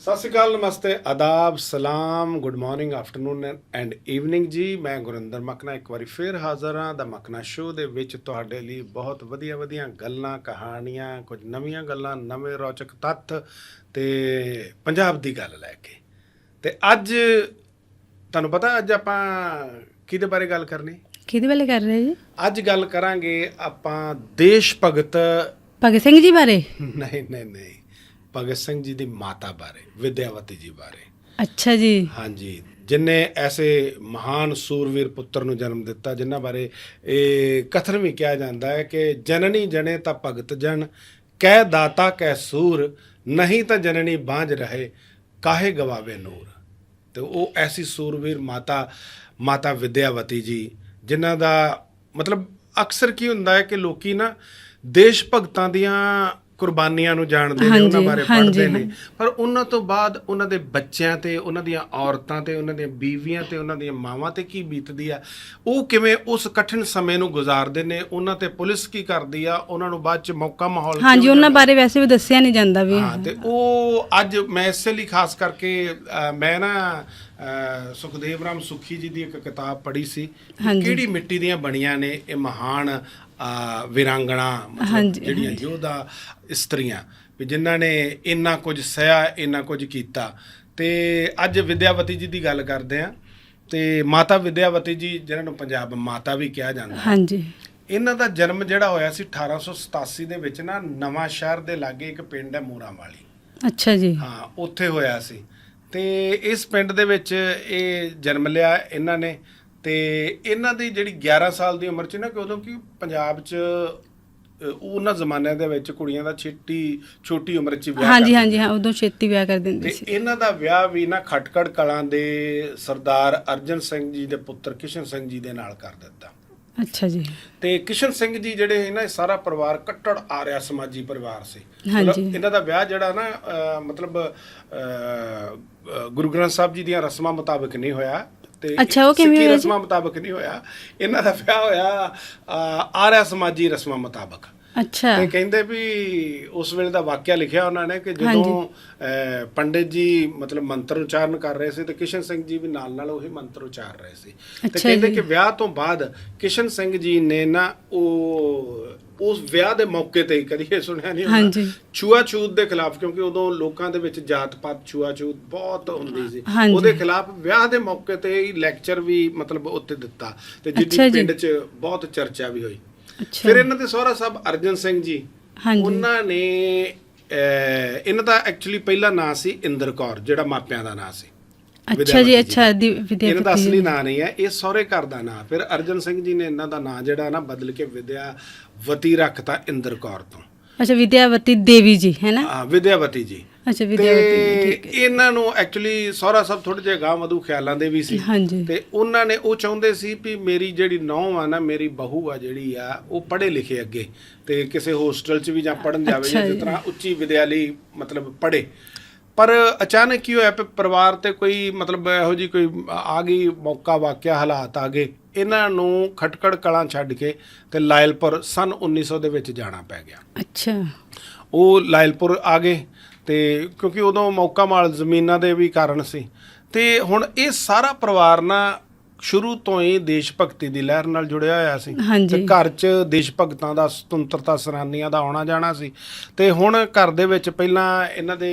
ਸਤਿ ਸ਼੍ਰੀ ਅਕਾਲ ਨਮਸਤੇ ਆਦਾਬ ਸਲਾਮ good morning afternoon and evening ਜੀ। ਮੈਂ ਗੁਰਿੰਦਰ ਮਕਨਾ ਇੱਕ ਵਾਰੀ ਫੇਰ ਹਾਜ਼ਰ ਹਾਂ ਦਾ ਮਕਨਾ ਸ਼ੋਅ ਦੇ ਵਿੱਚ ਤੁਹਾਡੇ ਲਈ ਬਹੁਤ ਵਧੀਆ ਵਧੀਆ ਗੱਲਾਂ ਕਹਾਣੀਆਂ ਕੁਝ ਨਵੀਆਂ ਗੱਲਾਂ ਨਵੇਂ ਰੌਚਕ ਤੱਥ ਤੇ ਪੰਜਾਬ ਦੀ ਗੱਲ ਲੈ ਕੇ। ਤੇ ਅੱਜ ਤੁਹਾਨੂੰ ਪਤਾ ਅੱਜ ਆਪਾਂ ਕਿਹਦੇ ਬਾਰੇ ਗੱਲ ਕਰਨੀ? ਕਿਹਦੇ ਬਾਰੇ ਕਰ ਰਹੇ ਜੀ? ਅੱਜ ਗੱਲ ਕਰਾਂਗੇ ਆਪਾਂ ਦੇਸ਼ ਭਗਤ ਭਗਤ ਸਿੰਘ ਜੀ ਬਾਰੇ। ਨਹੀਂ ਨਹੀਂ ਨਹੀਂ। ਭਗਤ ਸਿੰਘ ਜੀ ਦੀ ਮਾਤਾ ਬਾਰੇ ਵਿਦਿਆਵਤੀ ਜੀ ਬਾਰੇ। ਅੱਛਾ ਜੀ। ਹਾਂਜੀ। ਜਿਨਨੇ ਐਸੇ ਮਹਾਨ ਸੂਰਵੀਰ ਪੁੱਤਰ ਨੂੰ ਜਨਮ ਦਿੱਤਾ ਜਿਨ੍ਹਾਂ ਬਾਰੇ ਇਹ ਕਥਨ ਵੀ ਕਿਹਾ ਜਾਂਦਾ ਹੈ ਕਿ ਜਨਨੀ ਜਣੇ ਤਾਂ ਭਗਤ ਜਨ ਕਹਿ ਦਾਤਾ ਕਹਿ ਸੂਰ ਨਹੀਂ ਤਾਂ ਜਨਨੀ ਬਾਝ ਰਹੇ ਕਾਹੇ ਗਵਾਵੇ ਨੂਰ। ਤੇ ਉਹ ਐਸੀ ਸੂਰਵੀਰ ਮਾਤਾ ਮਾਤਾ ਵਿਦਿਆਵਤੀ ਜੀ ਜਿਨ੍ਹਾਂ ਦਾ ਮਤਲਬ ਅਕਸਰ ਕੀ ਹੁੰਦਾ ਹੈ ਕਿ ਲੋਕੀ ਨਾ ਦੇਸ਼ ਭਗਤਾਂ ਦੀਆਂ ਕੁਰਬਾਨੀਆਂ ਨੂੰ ਜਾਣਦੇ ਨੇ ਉਹਨਾਂ ਬਾਰੇ ਪੜ੍ਹਦੇ ਨੇ। ਪਰ ਉਹਨਾਂ ਤੋਂ ਬਾਅਦ ਉਹਨਾਂ ਦੇ ਬੱਚਿਆਂ ਤੇ ਉਹਨਾਂ ਦੀਆਂ ਔਰਤਾਂ ਤੇ ਉਹਨਾਂ ਦੀਆਂ ਬੀਵੀਆਂ ਤੇ ਉਹਨਾਂ ਦੀਆਂ ਮਾਵਾਂ ਤੇ ਕੀ ਬੀਤਦੀ ਆ? ਉਹ ਕਿਵੇਂ ਉਸ ਕਠਿਨ ਸਮੇਂ ਨੂੰ ਗੁਜ਼ਾਰਦੇ ਨੇ? ਉਹਨਾਂ ਤੇ ਪੁਲਿਸ ਕੀ ਕਰਦੀ ਆ? ਉਹਨਾਂ ਨੂੰ ਬਾਅਦ ਚ ਮੌਕਾ ਮਾਹੌਲ ਹਾਂਜੀ ਉਹਨਾਂ ਬਾਰੇ ਵੈਸੇ ਵੀ ਦੱਸਿਆ ਨਹੀਂ ਜਾਂਦਾ ਵੀ। ਹਾਂ ਤੇ ਉਹ ਅੱਜ ਮੈਂ ਇਸੇ ਲਈ ਖਾਸ ਕਰਕੇ ਮੈਂ ਨਾ ਸੁਖਦੇਵ ਰਾਮ ਸੁਖੀ ਜੀ ਦੀ ਇੱਕ ਕਿਤਾਬ ਪੜ੍ਹੀ ਸੀ। ਕਿਹੜੀ ਮਿੱਟੀ ਦੀਆਂ ਬਣੀਆਂ ਨੇ ਇਹ ਮਹਾਨ ਵੀਰਾਂਗਣਾ ਮਤਲਬ ਜਿਹੜੀਆਂ ਯੋਧਾ ਇਸਤਰੀਆਂ ਵੀ ਜਿਨ੍ਹਾਂ ਨੇ ਇੰਨਾ ਕੁਝ ਸਹਿਆ ਇੰਨਾ ਕੁਝ ਕੀਤਾ। ਤੇ ਅੱਜ ਵਿਦਿਆਵਤੀ ਜੀ ਦੀ ਗੱਲ ਕਰਦੇ ਆ ਤੇ ਮਾਤਾ ਵਿਦਿਆਵਤੀ ਜੀ ਜਿਹਨਾਂ ਨੂੰ ਪੰਜਾਬ ਮਾਤਾ ਵੀ ਕਿਹਾ ਜਾਂਦਾ ਹਾਂਜੀ। ਇਹਨਾਂ ਦਾ ਜਨਮ ਜਿਹੜਾ ਹੋਇਆ ਸੀ 1887 ਦੇ ਵਿੱਚ ਨਾ ਨਵਾਂ ਸ਼ਹਿਰ ਦੇ ਲਾਗੇ ਇੱਕ ਪਿੰਡ ਹੈ ਮੂਰਾਂ ਵਾਲੀ ਅੱਛਾ ਜੀ। ਹਾਂ ਉੱਥੇ ਹੋਇਆ ਸੀ। ਤੇ ਇਸ ਪਿੰਡ ਦੇ ਵਿੱਚ ਇਹ ਜਨਮ ਲਿਆ ਇਹਨਾਂ ਨੇ। ਤੇ ਇਹਨਾਂ ਦੀ ਜਿਹੜੀ 11 ਸਾਲ ਦੀ ਉਮਰ ਚ ਨਾ ਕਿ ਉਦੋਂ ਕਿ ਪੰਜਾਬ ਚ ਉਹਨਾਂ ਜ਼ਮਾਨਿਆਂ ਦੇ ਵਿੱਚ ਕੁੜੀਆਂ ਦਾ ਛੇਤੀ ਛੋਟੀ ਉਮਰ ਚ ਵਿਆਹ ਹਾਂਜੀ ਹਾਂਜੀ ਹਾਂ ਉਦੋਂ ਛੇਤੀ ਵਿਆਹ ਕਰ ਦਿੰਦੇ ਤੇ ਸੀ। ਇਹਨਾਂ ਦਾ ਵਿਆਹ ਵੀ ਨਾ ਖਟਕੜ ਕਲਾਂ ਦੇ ਸਰਦਾਰ ਅਰਜਨ ਸਿੰਘ ਜੀ ਦੇ ਪੁੱਤਰ ਕਿਸ਼ਨ ਸਿੰਘ ਜੀ ਦੇ ਨਾਲ ਕਰ ਦਿੱਤਾ। ਅੱਛਾ ਜੀ। ਤੇ ਕਿਸ਼ਨ ਸਿੰਘ ਜੀ ਜਿਹੜੇ ਹੈ ਨਾ ਇਹ ਸਾਰਾ ਪਰਿਵਾਰ ਕੱਟੜ ਆਰਿਆ ਸਮਾਜੀ ਪਰਿਵਾਰ ਸੀ। ਮਤਲਬ ਇਹਨਾਂ ਦਾ ਵਿਆਹ ਜਿਹੜਾ ਨਾ ਮਤਲਬ ਗੁਰੂ ਗ੍ਰੰਥ ਸਾਹਿਬ ਜੀ ਦੀਆਂ ਰਸਮਾਂ ਮੁਤਾਬਕ ਨਹੀਂ ਹੋਇਆ। ਤੇ ਅੱਛਾ, ਉਹ ਕਿਵੇਂ ਸਿੱਖੀ ਹੋਇਆ ਜੀ? ਰਸਮਾਂ ਮੁਤਾਬਕ ਨਹੀਂ ਹੋਇਆ। ਇਹਨਾਂ ਦਾ ਵਿਆਹ ਹੋਇਆ ਆਰਿਆ ਸਮਾਜੀ ਰਸਮਾਂ ਮੁਤਾਬਕ। ਅੱਛਾ। ਤੇ ਕਹਿੰਦੇ ਵੀ ਉਸ ਵੇਲੇ ਦਾ ਵਾਕਿਆ ਲਿਖਿਆ ਉਹਨਾਂ ਨੇ ਕਿ ਜਦੋਂ ਅਹ, ਪੰਡਿਤ ਜੀ ਮਤਲਬ ਮੰਤਰ ਉਚਾਰਨ ਕਰ ਰਹੇ ਸੀ ਤੇ ਕਿਸ਼ਨ ਸਿੰਘ ਜੀ ਵੀ ਨਾਲ ਨਾਲ ਉਹੀ ਮੰਤਰ ਉਚਾਰ ਰਹੇ ਸੀ। ਤੇ ਅੱਛਾ ਕਹਿੰਦੇ ਜੀ। ਕਿ ਵਿਆਹ ਤੋਂ ਬਾਅਦ ਕਿਸ਼ਨ ਸਿੰਘ ਜੀ ਨੇ ਨਾ ਉਹ ਉਸ ਵਿਆਹ ਦੇ ਮੌਕੇ ਤੇ ਹੀ ਕਦੀ ਇਹ ਸੁਣਿਆ ਨਹੀਂ ਹਾਂਜੀ। ਛੂਆ-ਛੂਤ ਦੇ ਖਿਲਾਫ ਕਿਉਂਕਿ ਉਦੋਂ ਲੋਕਾਂ ਦੇ ਵਿੱਚ ਜਾਤ-ਪਾਤ ਛੂਆ-ਛੂਤ ਬਹੁਤ ਹੁੰਦੀ ਸੀ ਹਾਂਜੀ। ਉਹਦੇ ਖਿਲਾਫ ਵਿਆਹ ਦੇ ਮੌਕੇ ਤੇ ਹੀ ਲੈਕਚਰ ਵੀ ਮਤਲਬ ਉੱਥੇ ਦਿੱਤਾ ਤੇ ਅੱਛਾ ਜਿਹਦੀ ਜੀ। ਪਿੰਡ 'ਚ ਬਹੁਤ ਚਰਚਾ ਵੀ ਹੋਈ ਅੱਛਾ ਫਿਰ ਇਹਨਾਂ ਦੇ ਸਹੁਰਾ ਸਾਹਿਬ ਅਰਜਨ ਸਿੰਘ ਜੀ ਹਾਂਜੀ। ਉਹਨਾਂ ਨੇ ਅਹ, ਇਹਨਾਂ ਦਾ ਐਕਚੁਅਲੀ ਪਹਿਲਾ ਨਾਂ ਸੀ ਇੰਦਰ ਕੌਰ ਜਿਹੜਾ ਮਾਪਿਆਂ ਦਾ ਨਾਂ ਸੀ ਅੱਛਾ ਜੀ ਅੱਛਾ ਦੀ ਇਹਨਾਂ ਦਾ ਵਿਦਿਆਪਤੀ ਅਸਲੀ। ਨਾਂ ਨਹੀਂ ਹੈ ਇਹ ਸਹੁਰੇ ਘਰ ਦਾ ਨਾਂ। ਫਿਰ ਅਰਜਨ ਸਿੰਘ ਜੀ ਨੇ ਇਹਨਾਂ ਦਾ ਨਾਂ ਜਿਹੜਾ ਨਾ ਬਦਲ ਕੇ ਵਿਦਿਆਵਤੀ ਰੱਖਤਾ ਇੰਦਰ ਕੌਰ ਤੋਂ। ਅੱਛਾ ਵਿਦਿਆਵਤੀ ਦੇਵੀ ਜੀ ਹੈ ਨਾ? ਆ ਵਿਦਿਆਵਤੀ ਜੀ। ਅੱਛਾ ਵਿਦਿਆਵਤੀ ਠੀਕ ਹੈ। ਇਹਨਾਂ ਨੂੰ ਐਕਚੁਅਲੀ ਸਹੁਰਾ ਸਾਹਿਬ ਥੋੜੇ ਜਿਹਾ ਗਾਂ ਵਧੂ ਖਿਆਲਾਂ ਦੇ ਵੀ ਸੀ। ਹਾਂਜੀ। ਤੇ ਉਹਨਾਂ ਨੇ ਉਹ ਚਾਹੁੰਦੇ ਸੀ ਵੀ ਮੇਰੀ ਜਿਹੜੀ ਨੌਂ ਆ ਨਾ ਮੇਰੀ ਬਹੂ ਆ ਜਿਹੜੀ ਆ ਉਹ ਪੜ੍ਹੇ ਲਿਖੇ ਅੱਗੇ। ਤੇ ਕਿਸੇ ਹੋਸਟਲ 'ਚ ਵੀ ਜਾਂ ਪੜਨ ਜਾਵੇ ਜਾਂ ਜਿਸ। ਤਰ੍ਹਾਂ ਉੱਚੀ ਵਿਦਿਆਲੀ ਮਤਲਬ ਪੜ੍ਹੇ। ਪਰ ਅਚਾਨਕ ਕੀ ਹੋਇਆ ਪਰਿਵਾਰ ਤੇ ਕੋਈ ਮਤਲਬ ਇਹੋ ਜੀ ਕੋਈ ਆ ਗਈ ਮੌਕਾ ਵਾਕਿਆ ਹਾਲਾਤ ਆ ਗਏ ਇਹਨਾਂ ਨੂੰ ਖਟਕੜ ਕਲਾਂ ਛੱਡ ਕੇ ਤੇ ਲਾਇਲਪੁਰ ਸਨ 1900 ਦੇ ਵਿੱਚ ਜਾਣਾ ਪੈ ਗਿਆ। ਅੱਛਾ। ਉਹ ਲਾਇਲਪੁਰ ਆ ਗਏ ਤੇ ਕਿਉਂਕਿ ਉਦੋਂ ਮੌਕਾ ਮਾਲ ਜ਼ਮੀਨਾਂ ਦੇ ਵੀ ਕਾਰਨ ਸੀ। ਤੇ ਹੁਣ ਇਹ ਸਾਰਾ ਪਰਿਵਾਰ ਨਾ ਸ਼ੁਰੂ ਤੋਂ ਹੀ ਦੇਸ਼ ਭਗਤੀ ਦੀ ਲਹਿਰ ਨਾਲ ਜੁੜਿਆ ਹੋਇਆ ਸੀ ਹਾਂਜੀ। ਤੇ ਘਰ 'ਚ ਦੇਸ਼ ਭਗਤਾਂ ਦਾ ਸੁਤੰਤਰਤਾ ਸੈਨਾਨੀਆਂ ਦਾ ਆਉਣਾ ਜਾਣਾ ਸੀ ਤੇ ਹੁਣ ਘਰ ਦੇ ਵਿੱਚ ਪਹਿਲਾਂ ਇਹਨਾਂ ਦੇ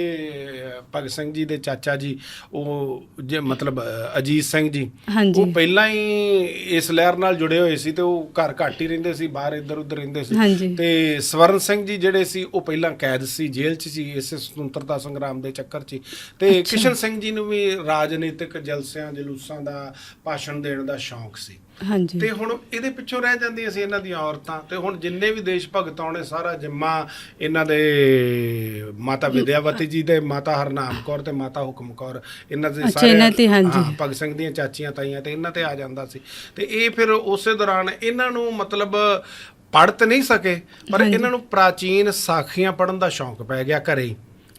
ਅਹ, ਭਗਤ ਸਿੰਘ ਜੀ ਦੇ ਚਾਚਾ ਜੀ ਉਹ ਜੇ ਮਤਲਬ ਅਹ, ਅਜੀਤ ਸਿੰਘ ਜੀ ਹਾਂਜੀ। ਉਹ ਪਹਿਲਾਂ ਹੀ ਇਸ ਲਹਿਰ ਨਾਲ ਜੁੜੇ ਹੋਏ ਸੀ ਤੇ ਉਹ ਘਰ ਘੱਟ ਹੀ ਰਹਿੰਦੇ ਸੀ ਬਾਹਰ ਇੱਧਰ ਉੱਧਰ ਰਹਿੰਦੇ ਸੀ ਹਾਂਜੀ। ਤੇ ਸਵਰਨ ਸਿੰਘ ਜੀ ਜਿਹੜੇ ਸੀ ਉਹ ਪਹਿਲਾਂ ਕੈਦ ਸੀ ਜੇਲ੍ਹ 'ਚ ਸੀ ਇਸੇ ਸੁਤੰਤਰਤਾ ਸੰਗਰਾਮ ਦੇ ਚੱਕਰ 'ਚ ਹੀ। ਤੇ ਕਿਸ਼ਨ ਸਿੰਘ ਜੀ ਨੂੰ ਵੀ ਰਾਜਨੀਤਿਕ ਜਲਸਿਆਂ ਜਲੂਸਾਂ ਦਾ ਭਾਸ਼ਣ ਦੇਣ ਦਾ ਸ਼ੌਂਕ ਸੀ। ਹਾਂਜੀ। ਤੇ ਹੁਣ ਇਹਦੇ ਪਿੱਛੋਂ ਰਹਿ ਜਾਂਦੀਆਂ ਸੀ ਇਹਨਾਂ ਦੀਆਂ ਔਰਤਾਂ। ਤੇ ਹੁਣ ਜਿੰਨੇ ਵੀ ਦੇਸ਼ ਭਗਤ ਆਉਣੇ ਸਾਰਾ ਜਿੰਮਾ ਇਹਨਾਂ ਦੇ ਮਾਤਾ ਵਿਦਿਆਵਤੀ ਜੀ ਦੇ ਮਾਤਾ ਹਰਨਾਮ ਕੌਰ ਤੇ ਮਾਤਾ ਹੁਕਮ ਕੌਰ। ਇਹਨਾਂ ਦੇ ਅੱਛਾ, ਇਹਨਾਂ ਤੇ, ਹਾਂਜੀ। ਭਗਤ ਸਿੰਘ ਦੀਆਂ ਚਾਚੀਆਂ ਤਾਈਆਂ ਤੇ ਇਹਨਾਂ ਤੇ ਆ ਜਾਂਦਾ ਸੀ। ਤੇ ਇਹ ਫਿਰ ਉਸੇ ਦੌਰਾਨ ਇਹਨਾਂ ਨੂੰ ਮਤਲਬ ਪੜ੍ਹ ਤੇ ਨਹੀਂ ਸਕੇ ਪਰ ਇਹਨਾਂ ਨੂੰ ਪ੍ਰਾਚੀਨ ਸਾਖੀਆਂ ਪੜ੍ਹਨ ਦਾ ਸ਼ੌਂਕ ਪੈ ਗਿਆ ਘਰੇ ਹੀ।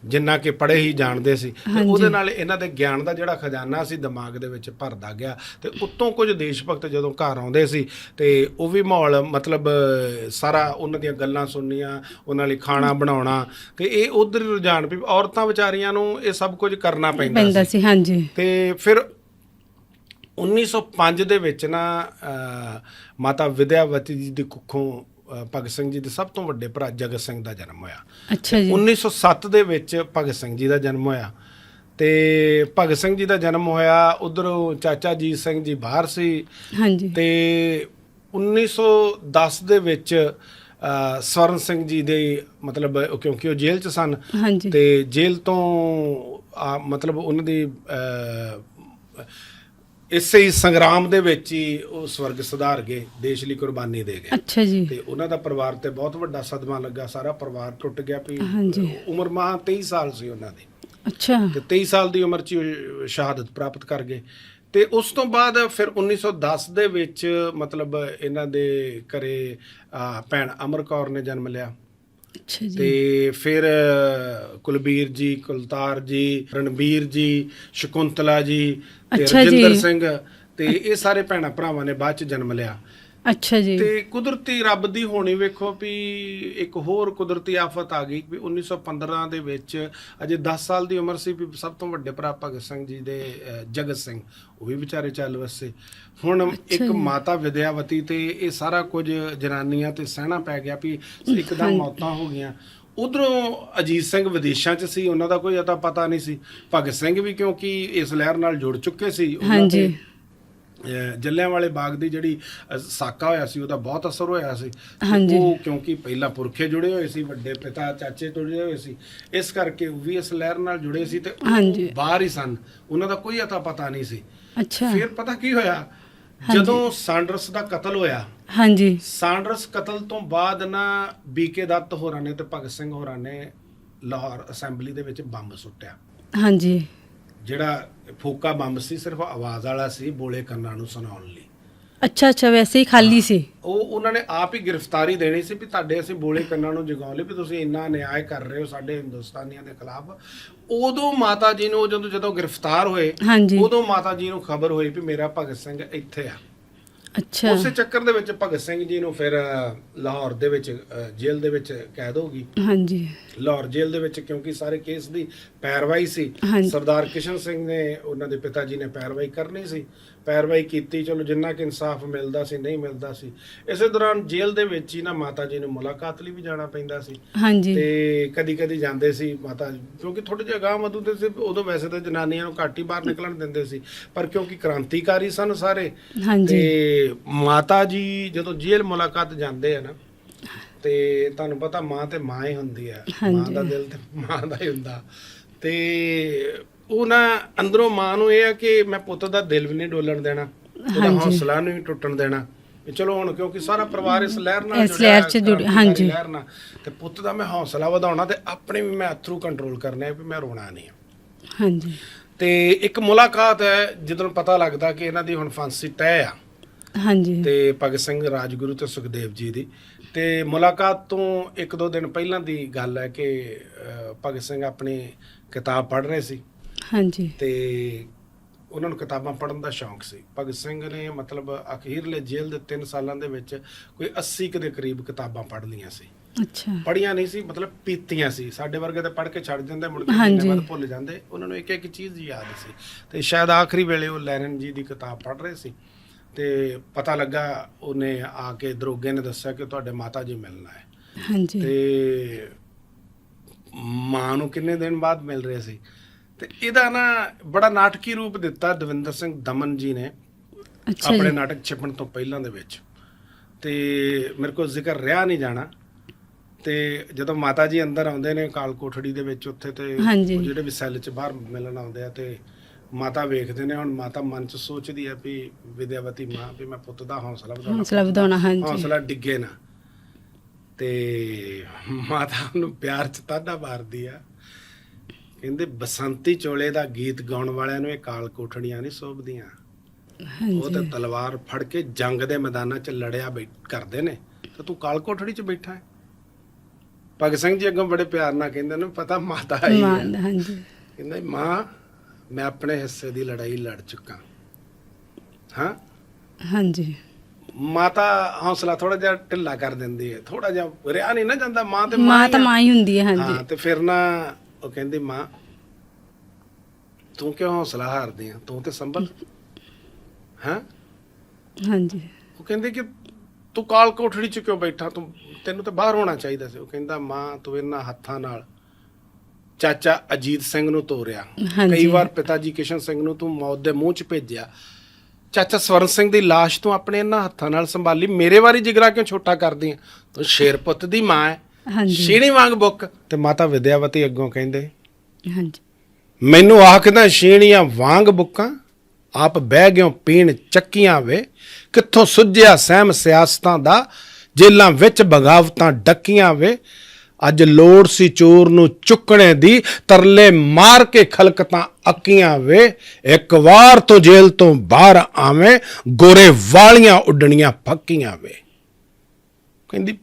ਜਿੰਨਾ ਕਿ ਪੜ੍ਹੇ ਹੀ ਜਾਣਦੇ ਸੀ ਤੇ। ਉਹਦੇ ਨਾਲ ਇਹਨਾਂ ਦੇ ਗਿਆਨ ਦਾ ਜਿਹੜਾ ਖਜ਼ਾਨਾ ਸੀ ਦਿਮਾਗ ਦੇ ਵਿੱਚ ਭਰਦਾ ਗਿਆ ਤੇ ਉਤੋਂ ਕੁਝ ਦੇਸ਼ ਭਗਤ ਜਦੋਂ ਘਰ ਆਉਂਦੇ ਸੀ ਤੇ ਉਹ ਵੀ ਮਾਹੌਲ ਮਤਲਬ ਸਾਰਾ ਉਹਨਾਂ ਦੀਆਂ ਗੱਲਾਂ ਸੁਣਨੀਆਂ ਉਹਨਾਂ ਲਈ ਖਾਣਾ ਬਣਾਉਣਾ ਤੇ ਇਹ ਉਧਰ ਰੁਝਾਨ ਵੀ ਔਰਤਾਂ ਵਿਚਾਰੀਆਂ ਨੂੰ ਇਹ ਸਭ ਕੁਝ ਕਰਨਾ ਪੈਂਦਾ ਪੈਂਦਾ ਸੀ। ਹਾਂਜੀ। ਤੇ ਫਿਰ 1905 ਦੇ ਵਿੱਚ ਨਾ ਮਾਤਾ ਵਿਦਿਆਵਤੀ ਜੀ ਦੀ ਕੁੱਖੋਂ ਭਗਤ ਸਿੰਘ ਜੀ ਦੇ ਸਭ ਤੋਂ ਵੱਡੇ ਭਰਾ ਜਗਤ ਸਿੰਘ ਦਾ ਜਨਮ ਹੋਇਆ। ਅੱਛਾ ਜੀ। 1907 ਦੇ ਵਿੱਚ ਭਗਤ ਸਿੰਘ ਜੀ ਦਾ ਜਨਮ ਹੋਇਆ। ਤੇ ਭਗਤ ਸਿੰਘ ਜੀ ਦਾ ਜਨਮ ਹੋਇਆ ਉਧਰੋਂ ਚਾਚਾ ਜੀਤ ਸਿੰਘ ਜੀ ਬਾਹਰ ਸੀ। ਹਾਂਜੀ। ਤੇ 1910 ਦੇ ਵਿੱਚ ਸਵਰਨ ਸਿੰਘ ਜੀ ਦੇ ਮਤਲਬ ਕਿਉਂਕਿ ਉਹ ਜੇਲ੍ਹ 'ਚ ਸਨ। ਤੇ ਜੇਲ੍ਹ ਤੋਂ ਮਤਲਬ ਉਹਨਾਂ ਦੀ ਇਸੇ ਹੀ ਸੰਗਰਾਮ ਦੇ ਵਿੱਚ ਹੀ ਉਹ ਸਵਰਗ ਸੁਧਾਰ ਗਏ ਦੇਸ਼ ਲਈ ਕੁਰਬਾਨੀ ਦੇ ਗਏ। ਅੱਛਾ ਜੀ। ਤੇ ਉਹਨਾਂ ਦਾ ਪਰਿਵਾਰ ਤੇ ਬਹੁਤ ਵੱਡਾ ਸਦਮਾ ਲੱਗਾ ਸਾਰਾ ਪਰਿਵਾਰ ਟੁੱਟ ਗਿਆ ਵੀ ਹਾਂਜੀ। ਉਮਰ ਮਹਾ 23 ਸਾਲ ਸੀ ਉਹਨਾਂ ਦੀ। ਅੱਛਾ। ਤੇ 23 ਸਾਲ ਦੀ ਉਮਰ 'ਚ ਉਹ ਸ਼ਹਾਦਤ ਪ੍ਰਾਪਤ ਕਰ ਗਏ। ਤੇ ਉਸ ਤੋਂ ਬਾਅਦ ਫਿਰ 1910 ਦੇ ਵਿੱਚ ਮਤਲਬ ਇਹਨਾਂ ਦੇ ਘਰੇ ਅਹ, ਭੈਣ ਅਮਰ ਕੌਰ ਨੇ ਜਨਮ ਲਿਆ। ਅੱਛਾ ਜੀ ਤੇ ਫਿਰ ਕੁਲਬੀਰ ਜੀ ਕੁਲਤਾਰ ਜੀ ਰਣਬੀਰ ਜੀ ਸ਼ਕੁੰਤਲਾ ਜੀ ਤੇ ਅੱਛਾ ਜੀ। ਰਜਿੰਦਰ ਸਿੰਘ ਤੇ ਇਹ ਸਾਰੇ ਭੈਣਾਂ ਭਰਾਵਾਂ ਨੇ ਬਾਅਦ ਚ ਜਨਮ ਲਿਆ ਅੱਛਾ ਜੀ ਤੇ ਕੁਦਰਤੀ ਰੱਬ ਦੀ ਹੋਣੀ ਵੇਖੋ ਵੀ ਇੱਕ ਹੋਰ ਕੁਦਰਤੀ ਆਫਤ ਆ ਗਈ ਵੀ 1915 ਦੇ ਵਿੱਚ ਅਜੇ 10 ਸਾਲ ਦੀ ਉਮਰ ਸੀ ਵੀ ਸਭ ਤੋਂ ਵੱਡੇ ਭਰਾ ਭਗਤ ਸਿੰਘ ਜੀ ਦੇ ਜਗਤ ਸਿੰਘ ਉਹ ਵੀ ਵਿਚਾਰੇ ਚੱਲ ਵਸੇ ਹੁਣ ਇੱਕ। ਮਾਤਾ ਵਿਦਿਆਵਤੀ ਤੇ ਇਹ ਸਾਰਾ ਕੁਝ ਜਨਾਨੀਆਂ ਤੇ ਸਹਿਣਾ ਪੈ ਗਿਆ ਵੀ ਇੱਕਦਮ। ਮੌਤਾਂ ਹੋ ਗਈਆਂ ਉਧਰੋਂ ਅਜੀਤ ਸਿੰਘ ਵਿਦੇਸ਼ਾਂ 'ਚ ਸੀ ਉਹਨਾਂ ਦਾ ਕੋਈ ਅਤਾ ਪਤਾ ਨਹੀਂ ਸੀ ਭਗਤ ਸਿੰਘ ਵੀ ਕਿਉਂਕਿ ਇਸ ਲਹਿਰ ਨਾਲ ਜੁੜ ਚੁੱਕੇ ਸੀ ਉਹਨਾਂ ਹਾਂਜੀ। ਤੇ ਅਹ ਜਲਿਆਂਵਾਲੇ ਬਾਗ ਦੀ ਜਿਹੜੀ ਸਾਕਾ ਹੋਇਆ ਸੀ ਉਹਦਾ ਬਹੁਤ ਅਸਰ ਹੋਇਆ ਸੀ। ਹਾਂਜੀ। ਉਹ ਕਿਉਂਕਿ ਪਹਿਲਾਂ ਪੁਰਖੇ ਜੁੜੇ ਹੋਏ ਸੀ ਵੱਡੇ ਪਿਤਾ ਚਾਚੇ ਜੁੜੇ ਹੋਏ ਸੀ ਇਸ ਕਰਕੇ ਉਹ ਵੀ ਇਸ ਲਹਿਰ ਨਾਲ ਜੁੜੇ ਸੀ ਤੇ। ਬਾਹਰ ਹੀ ਸਨ। ਉਹਨਾਂ ਦਾ ਕੋਈ ਅਤਾ ਪਤਾ ਨਹੀਂ ਸੀ। ਅੱਛਾ। ਫਿਰ ਪਤਾ ਕੀ ਹੋਇਆ। ਜਦੋਂ ਸਾਂਡਰਸ ਦਾ ਕਤਲ ਹੋਇਆ ਹਾਂਜੀ। ਸਾਂਡਰਸ ਕਤਲ ਤੋਂ ਬਾਅਦ ਨਾ ਬੀਕੇ ਦੱਤ ਹੋਰਾਂ ਨੇ ਤੇ ਭਗਤ ਸਿੰਘ ਹੋਰਾਂ ਨੇ ਲਾਹੌਰ ਅਸੈਂਬਲੀ ਦੇ ਵਿੱਚ ਬੰਬ ਸੁੱਟਿਆ। ਹਾਂਜੀ। ਜਿਹੜਾ ਫੋਕਾ ਬੰਬ ਸੀ ਸਿਰਫ ਆਵਾਜ਼ ਵਾਲਾ ਸੀ ਬੋਲੇ ਕੰਨਾਂ ਨੂੰ ਸੁਣਾਉਣ ਲਈ। ਅੱਛਾ ਅੱਛਾ ਵੈਸੇ ਹੀ ਖਾਲੀ ਸੀ। ਉਹ ਉਹਨਾਂ ਨੇ ਆਪ ਹੀ ਗ੍ਰਿਫਤਾਰੀ ਦੇਣੀ ਸੀ ਵੀ ਤੁਹਾਡੇ ਅਸੀਂ ਬੋਲੇ ਕੰਨਾਂ ਨੂੰ ਜਗਾਉਣ ਲਈ ਵੀ ਤੁਸੀਂ ਇੰਨਾ ਨਿਆਂ ਕਰ ਰਹੇ ਹੋ ਸਾਡੇ ਹਿੰਦੁਸਤਾਨੀਆਂ ਦੇ ਖਿਲਾਫ। ਉਦੋਂ ਮਾਤਾ ਜੀ ਨੂੰ ਜਦੋਂ ਜਦੋਂ ਗ੍ਰਿਫਤਾਰ ਹੋਏ ਹਾਂਜੀ। ਉਦੋਂ ਮਾਤਾ ਜੀ ਨੂੰ ਖਬਰ ਹੋਈ ਵੀ ਮੇਰਾ ਭਗਤ ਸਿੰਘ ਇੱਥੇ ਆ। ਅੱਛਾ। ਉਸੇ ਚੱਕਰ ਦੇ ਵਿੱਚ ਭਗਤ ਸਿੰਘ ਜੀ ਨੂੰ ਫਿਰ ਅ, ਲਾਹੌਰ ਦੇ ਵਿੱਚ ਅ, ਜੇਲ੍ਹ ਦੇ ਵਿੱਚ ਕੈਦ ਹੋ ਗਈ। ਹਾਂਜੀ। ਲਾਹੌਰ ਜੇਲ੍ਹ ਦੇ ਵਿੱਚ ਕਿਉਂਕਿ ਸਾਰੇ ਕੇਸ ਦੀ ਪੈਰਵਾਈ ਸੀ। ਹਾਂਜੀ। ਸਰਦਾਰ ਕਿਸ਼ਨ ਸਿੰਘ ਨੇ ਉਹਨਾਂ ਦੇ ਪਿਤਾ ਜੀ ਨੇ ਪੈਰਵਾਈ ਕਰਨੀ ਸੀ। ਪੈਰਵਾਈ ਕੀਤੀ ਚਲੋ ਜਿੰਨਾ ਕਿ ਇਨਸਾਫ ਮਿਲਦਾ ਸੀ ਨਹੀਂ ਮਿਲਦਾ ਸੀ। ਇਸੇ ਦੌਰਾਨ ਜੇਲ੍ਹ ਦੇ ਵਿੱਚ ਹੀ ਨਾ ਮਾਤਾ ਜੀ ਨੂੰ ਮੁਲਾਕਾਤ ਲਈ ਵੀ ਜਾਣਾ ਪੈਂਦਾ ਸੀ। ਹਾਂਜੀ। ਤੇ ਕਦੀ ਕਦੀ ਜਾਂਦੇ ਸੀ ਮਾਤਾ ਜੀ, ਕਿਉਂਕਿ ਥੋੜੇ ਜਿਹਾ ਗਾਂ ਮਧੂ ਸੀ ਉਦੋਂ ਵੈਸੇ ਤਾਂ ਜਨਾਨੀਆਂ ਨੂੰ ਘੱਟ ਹੀ ਬਾਹਰ ਨਿਕਲਣ ਦਿੰਦੇ ਸੀ। ਪਰ ਕਿਉਂਕਿ ਕ੍ਰਾਂਤੀਕਾਰੀ ਸਨ ਸਾਰੇ ਹਾਂਜੀ। ਤੇ ਮਾਤਾ ਜੀ ਜਦੋਂ ਜੇਲ੍ਹ ਮੁਲਾਕਾਤ ਜਾਂਦੇ ਆ ਨਾ ਤੇ ਤੁਹਾਨੂੰ ਪਤਾ ਮਾਂ ਤੇ ਮਾਂ ਹੀ ਹੁੰਦੀ ਆ। ਮਾਂ ਹਾਂਜੀ। ਦਾ ਦਿਲ ਤੇ ਮਾਂ ਦਾ ਹੀ ਹੁੰਦਾ। ਤੇ ਉਹ ਨਾ ਅੰਦਰੋਂ ਮਾਂ ਨੂੰ ਇਹ ਆ ਕਿ ਮੈਂ ਪੁੱਤ ਦਾ ਦਿਲ ਵੀ ਨਹੀਂ ਡੋਲਣ ਦੇਣਾ ਉਹਦਾ। ਹੌਸਲਾ ਨਹੀਂ ਟੁੱਟਣ ਦੇਣਾ। ਵੀ ਚਲੋ ਹੁਣ ਕਿਉਂਕਿ ਸਾਰਾ ਪਰਿਵਾਰ ਇਸ ਲਹਿਰ ਨਾਲ ਇਸ ਲਹਿਰ 'ਚ ਕ੍ਰਾਂਤੀਕਾਰੀ ਹਾਂਜੀ। ਲਹਿਰ ਨਾਲ। ਤੇ ਪੁੱਤ ਦਾ ਮੈਂ ਹੌਸਲਾ ਵਧਾਉਣਾ ਤੇ ਆਪਣੇ ਵੀ ਮੈਂ ਅਥਰੂ ਕੰਟਰੋਲ ਕਰਨੇ ਆ ਵੀ ਮੈਂ ਰੋਣਾ ਨਹੀਂ ਹਾਂਜੀ। ਤੇ ਇੱਕ ਮੁਲਾਕਾਤ ਹੈ ਜਦੋਂ ਪਤਾ ਲੱਗਦਾ ਕਿ ਇਹਨਾਂ ਦੀ ਹੁਣ ਫਾਂਸੀ ਤੈਅ ਆ। ਹਾਂਜੀ। ਤੇ ਭਗਤ ਸਿੰਘ ਰਾਜਗੁਰੂ ਤੇ ਸੁਖਦੇਵ ਜੀ ਦੀ। ਤੇ ਮੁਲਾਕਾਤ ਤੋਂ ਇੱਕ ਦੋ ਦਿਨ ਪਹਿਲਾਂ ਦੀ ਗੱਲ ਹੈ ਕਿ ਭਗਤ ਸਿੰਘ ਆਪਣੀ ਕਿਤਾਬ ਪੜ੍ਹ ਰਹੇ ਸੀ। ਹਾਂਜੀ। ਤੇ ਉਹਨਾਂ ਨੂੰ ਕਿਤਾਬਾਂ ਪੜ੍ਹਨ ਦਾ ਸ਼ੌਂਕ ਸੀ। ਭਗਤ ਸਿੰਘ ਨੇ ਮਤਲਬ ਅਖੀਰਲੇ ਜੇਲ੍ਹ ਦੇ 3 ਸਾਲਾਂ ਦੇ ਵਿੱਚ ਕੋਈ 80 ਕੁ ਦੇ ਕਰੀਬ ਕਿਤਾਬਾਂ ਪੜ੍ਹ ਲਈਆਂ ਸੀ। ਅੱਛਾ। ਪੜ੍ਹੀਆਂ ਨਹੀਂ ਸੀ ਮਤਲਬ ਪੀਤੀਆਂ ਸੀ। ਸਾਡੇ ਵਰਗੇ ਤਾਂ ਪੜ੍ਹ ਕੇ ਛੱਡ ਦਿੰਦੇ ਮੁੜ ਕੇ ਬਾਅਦ ਭੁੱਲ ਜਾਂਦੇ। ਉਹਨਾਂ ਨੂੰ ਇੱਕ ਇੱਕ ਚੀਜ਼ ਯਾਦ ਸੀ। ਤੇ ਸ਼ਾਇਦ ਆਖਰੀ ਵੇਲੇ ਉਹ ਲੈਨਨ ਜੀ ਦੀ ਕਿਤਾਬ ਪੜ੍ਹ ਰਹੇ ਸੀ। ਤੇ ਪਤਾ ਲੱਗਾ ਉਹਨੇ ਆ ਕੇ ਦਰੋਗੇ ਨੇ ਦੱਸਿਆ ਕਿ ਤੁਹਾਡੇ ਮਾਤਾ ਜੀ ਮਿਲਣਾ ਹੈ ਹਾਂਜੀ। ਤੇ ਮਾਂ ਨੂੰ ਕਿੰਨੇ ਦਿਨ ਬਾਅਦ ਮਿਲ ਰਹੇ ਸੀ? ਤੇ ਇਹਦਾ ਨਾ ਬੜਾ ਨਾਟਕੀ ਰੂਪ ਦਿੱਤਾ ਦਵਿੰਦਰ ਸਿੰਘ ਦਮਨ ਜੀ ਨੇ ਆਪਣੇ ਨਾਟਕ ਛਪਣ ਤੋਂ ਪਹਿਲਾਂ ਦੇ ਵਿੱਚ। ਤੇ ਮੇਰੇ ਕੋਲ ਜ਼ਿਕਰ ਰਿਹਾ ਨਹੀਂ ਜਾਣਾ। ਤੇ ਜਦੋਂ ਮਾਤਾ ਜੀ ਅੰਦਰ ਆਉਂਦੇ ਨੇ ਕਾਲ ਕੋਠੜੀ ਦੇ ਵਿੱਚ ਉੱਥੇ ਤੇ ਜਿਹੜੇ ਵੀ ਸੈੱਲ 'ਚ ਬਾਹਰ ਮਿਲਣ ਆਉਂਦੇ ਆ ਤੇ ਮਾਤਾ ਵੇਖਦੇ ਨੇ ਹੁਣ ਮਾਤਾ ਮਨ 'ਚ ਸੋਚਦੀ ਆ ਵੀ ਵਿਦਿਆਵਤੀ ਮਾਂ ਵੀ ਮੈਂ ਪੁੱਤ ਦਾ ਹੌਸਲਾ ਵਧਾਉਣਾ ਹੌਸਲਾ ਵਧਾਉਣਾ ਹਾਂਜੀ। ਹੌਸਲਾ ਡਿੱਗੇ ਨਾ। ਤੇ ਮਾਤਾ ਨੂੰ ਪਿਆਰ 'ਚ ਤਾਦਾ ਮਾਰਦੀ ਆ। ਕਹਿੰਦੇ ਬਸੰਤੀ ਚੋਲੇ ਦਾ ਗੀਤ ਗਾਉਣ ਵਾਲਿਆਂ ਨੂੰ ਇਹ ਕਾਲ ਕੋਠੜੀਆਂ ਨਹੀਂ ਸੋਭਦੀਆਂ। ਉਹ ਤਾਂ ਹਾਂਜੀ ਤਲਵਾਰ ਫੜ ਕੇ ਜੰਗ ਦੇ ਮੈਦਾਨਾਂ 'ਚ ਲੜਿਆ ਬੈ ਕਰਦੇ ਨੇ। ਤੇ ਤੂੰ ਕਾਲ ਕੋਠੜੀ 'ਚ ਬੈਠਾ ਹੈ। ਭਗਤ ਸਿੰਘ ਜੀ ਅੱਗੋਂ ਬੜੇ ਪਿਆਰ ਨਾਲ ਕਹਿੰਦੇ ਨੇ ਪਤਾ ਮਾਤਾ ਆਈ ਹੈ। ਹਾਂਜੀ। ਕਹਿੰਦਾ ਮਾਂ ਮੈਂ ਆਪਣੇ ਹਿੱਸੇ ਦੀ ਲੜਾਈ ਲੜ ਚੁੱਕਾ। ਹਾਂ? ਹਾਂਜੀ। ਮਾਤਾ ਹੌਸਲਾ ਥੋੜਾ ਜਿਹਾ ਢਿੱਲਾ ਕਰ ਦਿੰਦੀ ਹੈ। ਥੋੜਾ ਜਿਹਾ ਰਿਆ ਨਹੀਂ ਨਾ ਜਾਂਦਾ ਮਾਂ ਤੇ ਮਾਂ ਤਾਂ। ਮਾਂ ਹੀ ਹੁੰਦੀ ਹੈ ਹਾਂਜੀ। ਹਾਂ ਤੇ ਫਿਰ ਨਾ ਉਹ ਕਹਿੰਦੀ ਮਾਂ ਤੂੰ ਕਿਉਂ ਹੌਸਲਾ ਹਾਰਦੀ ਆ? ਤੂੰ ਤੇ ਸੰਭਲ। ਹਾਂ? ਹਾਂਜੀ। ਉਹ ਕਹਿੰਦੇ ਕਿ ਤੂੰ ਕਾਲ ਕੋਠੜੀ ਚ ਕਿਉਂ ਬੈਠਾ? ਤੂੰ ਤੈਨੂੰ ਤਾਂ ਬਾਹਰ ਹੋਣਾ ਚਾਹੀਦਾ ਸੀ। ਉਹ ਕਹਿੰਦਾ ਮਾਂ ਤੂੰ ਇਹਨਾਂ ਹੱਥਾਂ ਨਾਲ ਚਾਚਾ ਅਜੀਤ ਸਿੰਘ ਨੂੰ ਤੋਰਿਆ। ਹਾਂਜੀ। ਕਈ ਵਾਰ ਪਿਤਾ ਜੀ ਕਿਸ਼ਨ ਸਿੰਘ ਨੂੰ ਤੂੰ ਮੌਤ ਦੇ ਮੂੰਹ ਚ ਭੇਜਿਆ। ਚਾਚਾ ਸਵਰਨ ਸਿੰਘ ਦੀ ਲਾਸ਼ ਤੂੰ ਆਪਣੇ ਇਹਨਾਂ ਹੱਥਾਂ ਨਾਲ ਸੰਭਾਲੀ। ਮੇਰੇ ਵਾਰੀ ਜਿਗਰਾ ਕਿਉਂ ਛੋਟਾ ਕਰਦੀ ਆ? ਤੂੰ ਸ਼ੇਰ ਪੁੱਤ ਦੀ ਮਾਂ ਹੈ ਹਾਂਜੀ। ਸ਼ੀਣੀ ਵਾਂਗ ਬੁੱਕ। ਤੇ ਮਾਤਾ ਵਿਦਿਆਵਤੀ ਅੱਗੋਂ ਕਹਿੰਦੇ ਹਾਂਜੀ। ਮੈਨੂੰ ਆਖਦਾ ਸ਼ੀਣੀਆਂ ਵਾਂਗ ਬੁੱਕਾਂ ਆਪ ਬਹਿ ਗਿਓ ਪੀਣ ਚੱਕੀਆਂ ਵੇ। ਕਿੱਥੋਂ ਸੁੱਜਿਆ ਸਹਿਮ ਸਿਆਸਤਾਂ ਦਾ ਜੇਲਾਂ ਵਿੱਚ ਬਗਾਵਤਾਂ ਡੱਕੀਆਂ ਵੇ। ਅੱਜ ਲੋੜ ਸੀ ਚੋਰ ਨੂੰ ਚੁੱਕਣੇ ਦੀ ਤਰਲੇ ਮਾਰ ਕੇ ਖਲਕਤਾਂ ਅੱਕੀਆਂ ਵੇ। ਇੱਕ ਵਾਰ ਤੋਂ ਜੇਲ੍ਹ ਤੋਂ ਬਾਹਰ ਆਵੇਂ ਗੋਰੇ ਵਾਲੀਆਂ ਉੱਡਣੀਆਂ ਫੱਕੀਆਂ ਵੇ। ਕਹਿੰਦੀ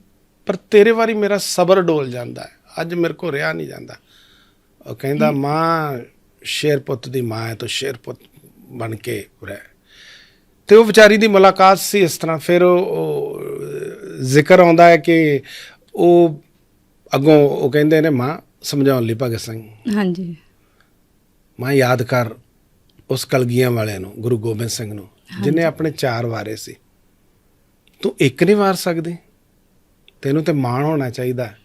ਪਰ ਤੇਰੇ ਵਾਰੀ ਮੇਰਾ ਸਬਰ ਡੋਲ ਜਾਂਦਾ ਹੈ। ਅੱਜ ਮੇਰੇ ਕੋ ਰਿਆ ਨਹੀਂ ਜਾਂਦਾ। ਉਹ ਕਹਿੰਦਾ ਮਾਂ ਸ਼ੇਰ ਪੁੱਤ ਦੀ ਮਾਂ ਹੈ ਤਾਂ ਸ਼ੇਰ ਪੁੱਤ ਬਣ ਕੇ ਰਹਿ। ਤੇ ਉਹ ਵਿਚਾਰੀ ਦੀ ਮੁਲਾਕਾਤ ਸੀ ਇਸ ਤਰ੍ਹਾਂ। ਫਿਰ ਉਹ ਉਹ ਜ਼ਿਕਰ ਆਉਂਦਾ ਹੈ ਕਿ ਉਹ ਅੱਗੋਂ ਉਹ ਕਹਿੰਦੇ ਨੇ ਮਾਂ ਸਮਝਾਉਣ ਲਈ ਭਗਤ ਸਿੰਘ। ਹਾਂਜੀ। ਮਾਂ ਯਾਦ ਕਰ ਉਸ ਕਲਗੀਆਂ ਵਾਲੇ ਨੂੰ ਗੁਰੂ ਗੋਬਿੰਦ ਸਿੰਘ ਨੂੰ ਜਿਨੇ ਆਪਣੇ ਚਾਰ ਵਾਰੇ ਸੀ। ਤੂੰ ਇੱਕ ਨਹੀਂ ਵਾਰ ਸਕਦੀ। ਤੈਨੂੰ ਤੇ ਮਾਣ ਹੋਣਾ ਚਾਹੀਦਾ।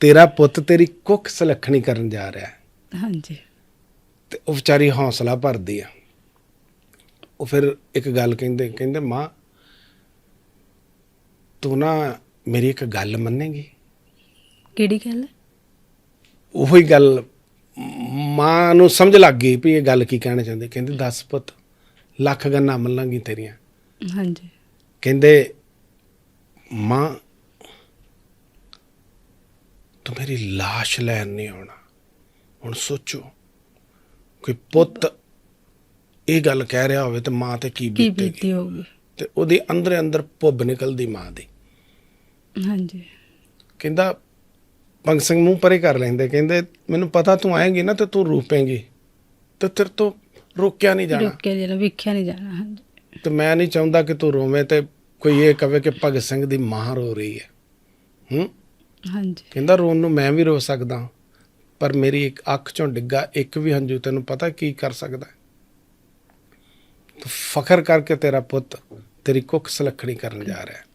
ਤੇਰਾ ਪੁੱਤ ਤੇਰੀ ਕੁੱਖ ਸਲੱਖਣੀ ਕਰਨ ਜਾ ਰਿਹਾ। ਹਾਂਜੀ। ਤੇ ਉਹ ਵਿਚਾਰੀ ਹੌਸਲਾ ਭਰਦੀ ਆ। ਉਹ ਫਿਰ ਇੱਕ ਗੱਲ ਕਹਿੰਦੇ ਕਹਿੰਦੇ ਮਾਂ ਤੂੰ ਨਾ ਮੇਰੀ ਇੱਕ ਗੱਲ ਮੰਨੇਗੀ। ਕਿਹੜੀ ਗੱਲ ਉਹੀ ਗੱਲ ਮਾਂ ਨੂੰ ਸਮਝ ਲੱਗ ਗਈ ਵੀ ਇਹ ਗੱਲ ਕੀ ਕਹਿਣਾ ਚਾਹੁੰਦੇ ਕਹਿੰਦੇ ਦੱਸ ਪੁੱਤ ਲੱਖ ਗੱਲਾਂ ਮੰਨਾਂਗੀ ਤੇਰੀਆਂ। ਹਾਂਜੀ। ਕਹਿੰਦੇ ਮਾਂ ਤੂੰ ਮੇਰੀ লাশ ਲੈਣ ਨਹੀਂ ਆਉਣਾ। ਹੁਣ ਸੋਚੋ ਕੋਈ ਪੁੱਤ ਇਹ ਗੱਲ ਕਹਿ ਰਿਹਾ ਹੋਵੇ ਤੇ ਮਾਂ ਤੇ ਕੀ ਕੀ ਬੀਤੀ ਹੋਊਗੀ? ਤੇ ਉਹਦੇ ਅੰਦਰ ਅੰਦਰ ਭੁੱਬ ਨਿਕਲਦੀ ਮਾਂ ਦੀ। ਹਾਂਜੀ। ਕਹਿੰਦਾ ਭਗਤ ਸਿੰਘ ਮੂੰਹ ਪਰੇ ਕਰ ਲੈਂਦੇ ਕਹਿੰਦੇ ਮੈਨੂੰ ਪਤਾ ਤੂੰ ਆਏਂਗੀ ਨਾ ਤੇ ਤੂੰ ਰੂਪੇਂਗੀ। ਤੇ ਤੇਰੇ ਤੋਂ ਰੋਕਿਆ ਨਹੀਂ ਜਾਣਾ। ਰੁੱਕ ਕੇ ਜਿਹੜਾ ਵੇਖਿਆ ਨਹੀਂ ਜਾਣਾ ਹਾਂਜੀ। ਤੇ ਮੈਂ ਨਹੀਂ ਚਾਹੁੰਦਾ ਕਿ ਤੂੰ ਰੋਵੇਂ ਤੇ ਕੋਈ ਇਹ ਕਵੇ ਕਿ ਭਗਤ ਸਿੰਘ ਦੀ ਮਾਂ ਰੋ ਰਹੀ ਹੈ। ਹੂੰ? ਹਾਂਜੀ। ਕਹਿੰਦਾ ਰੋਣ ਨੂੰ ਮੈਂ ਵੀ ਰੋ ਸਕਦਾ ਪਰ ਮੇਰੀ ਇੱਕ ਅੱਖ ਚੋਂ ਡਿੱਗਾ ਇੱਕ ਵੀ ਹੰਝੂ ਤੈਨੂੰ ਪਤਾ ਕੀ ਕਰ ਸਕਦਾ ਫਖਰ ਕਰਕੇ ਤੇਰਾ ਪੁੱਤ ਤੇਰੀ ਕੁੱਖ ਸਲੱਖਣੀ ਕਰਨ ਜਾ ਰਿਹਾ।